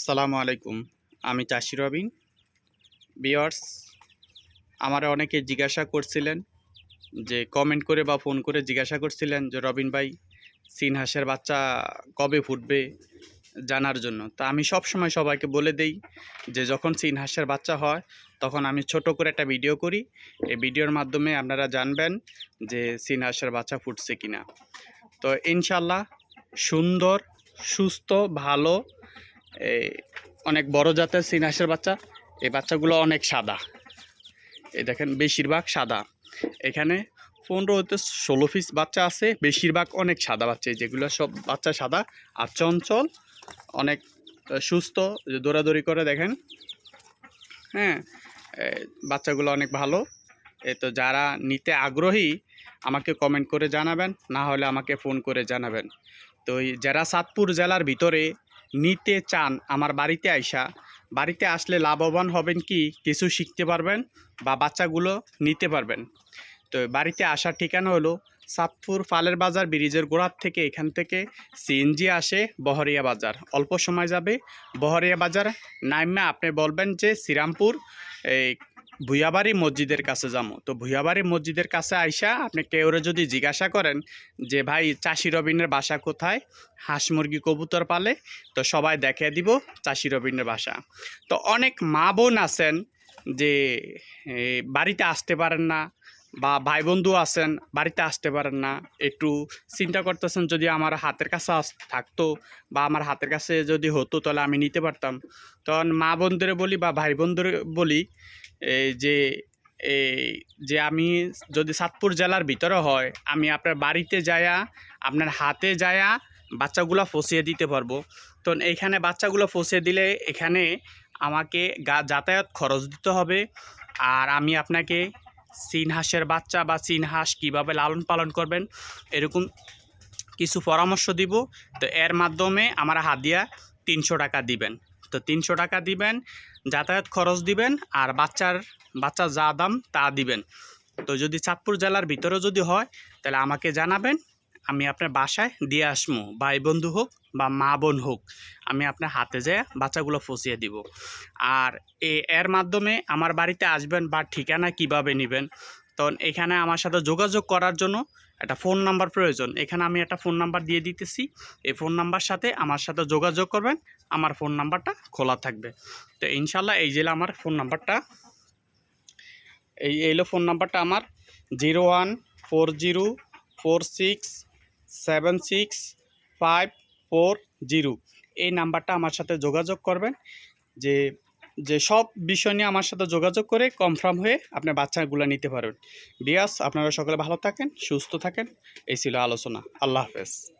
আসসালামু আলাইকুম। আমি চাষি রবিন। বিয়ার্স আমার অনেকে জিজ্ঞাসা করছিলেন যে কমেন্ট করে বা ফোন করে জিজ্ঞাসা করছিলেন যে, রবিন ভাই, সিন হাঁসের বাচ্চা কবে ফুটবে? জানার জন্য। তা আমি সব সময় সবাইকে বলে দেই যে, যখন সিন হাঁসের বাচ্চা হয়, তখন আমি ছোট করে একটা ভিডিও করি। এই ভিডিওর মাধ্যমে আপনারা জানবেন যে, সিন হাঁসের বাচ্চা ফুটছে কিনা। তো ইনশাল্লাহ সুন্দর, সুস্থ, ভালো এই অনেক বড় জাতের সিনাসের বাচ্চা। এই বাচ্চাগুলো অনেক সাদা। এই দেখেন, বেশিরভাগ সাদা। এখানে পনেরো হতে ষোলো পিস বাচ্চা আছে। বেশিরভাগ অনেক সাদা বাচ্চা। যেগুলো সব বাচ্চা সাদা আর চঞ্চল, অনেক সুস্থ। দৌড়াদৌড়ি করে দেখেন। হ্যাঁ বাচ্চাগুলো অনেক ভালো। এ তো যারা নিতে আগ্রহী, আমাকে কমেন্ট করে জানাবেন। না হলে আমাকে ফোন করে জানাবেন। তো যারা সাতপুর জেলার ভিতরে নিতে চান আমার বাড়িতে আইসা, বাড়িতে আসলে লাভবান হবেন কি? কিছু শিখতে পারবেন বা বাচ্চাগুলো নিতে পারবেন। তো বাড়িতে আসার ঠিকানা হলো সাতপুর ফালের বাজার ব্রিজের গোড়ার থেকে এখান থেকে সিএনজি আসে বহরিয়া বাজার। অল্প সময় যাবে। বহরিয়া বাজার নাইমা, আপনি বলবেন যে শ্রীরামপুর, এই ভুয়াবাড়ি মসজিদের কাছে যাব। তো ভুয়াবাড়ি মসজিদের কাছে আইসা আপনি কেউরে যদি জিজ্ঞাসা করেন যে, ভাই, চাষি রবিনের বাসা কোথায়? হাঁস মুরগি কবুতর পালে? তো সবাই দেখিয়ে দিব চাষি রবিনের বাসা। তো অনেক মা বোন আছেন যে বাড়িতে আসতে পারেন না। বা ভাই বন্ধু আছেন, বাড়িতে আসতে পারেন না, একটু চিন্তা করতেছেন যদি আমার হাতের কাছে থাকতো বা আমার হাতের কাছে যদি হতো তাহলে আমি নিতে পারতাম। তখন মা বোনদের বলি বা ভাই বোনদের বলি যে এই যে আমি যদি সাতপুর জেলার ভিতরে হয়, আমি আপনার বাড়িতে যায়া, আপনার হাতে যায়া বাচ্চাগুলো ফসিয়ে দিতে পারব। তো এইখানে বাচ্চাগুলো ফসিয়ে দিলে এখানে আমাকে যাতায়াত খরচ দিতে হবে। আর আমি আপনাকে হাঁসের বাচ্চা বা হাঁস কীভাবে লালন পালন করবেন, এরকম কিছু পরামর্শ দিব। তো এর মাধ্যমে আমার হাদিয়া তিনশো টাকা দিবেন। তো তিনশো টাকা দিবেন, যাতায়াত খরচ দিবেন আর বাচ্চার বাচ্চা যা দাম তা দিবেন। তো যদি চাঁদপুর জেলার ভিতরে যদি হয়, তাহলে আমাকে জানাবেন আমি আপনার বাসায় দিয়ে আসব ভাই বন্ধু হোক বা মা বোন হোক, আমি আপনার হাতে যেয়ে বাচ্চাগুলো ফসিয়ে দিব। আর এর মাধ্যমে আমার বাড়িতে আসবেন বা ঠিকানা কীভাবে নেবেন? তখন এখানে আমার সাথে যোগাযোগ করার জন্য একটা ফোন নাম্বার প্রয়োজন। এখানে আমি একটা ফোন নাম্বার দিয়ে দিতেছি। এই ফোন নাম্বার সাথে আমার সাথে যোগাযোগ করবেন। আমার ফোন নাম্বারটা খোলা থাকবে। তো ইনশাল্লাহ এই যে আমার ফোন নাম্বারটা, এই এলো ফোন নাম্বারটা আমার। Zero one four zero four six seven six five four zero এই নাম্বারটা আমার সাথে যোগাযোগ করবেন। যে যে সব বিষয় নিয়ে আমার সাথে যোগাযোগ করে কনফার্ম হয়ে আপনার বাচ্চাগুলো নিতে পারবেন। বিয়াস আপনারা সকলে ভালো থাকেন, সুস্থ থাকেন। এই ছিল আলোচনা। আল্লাহ হাফেজ।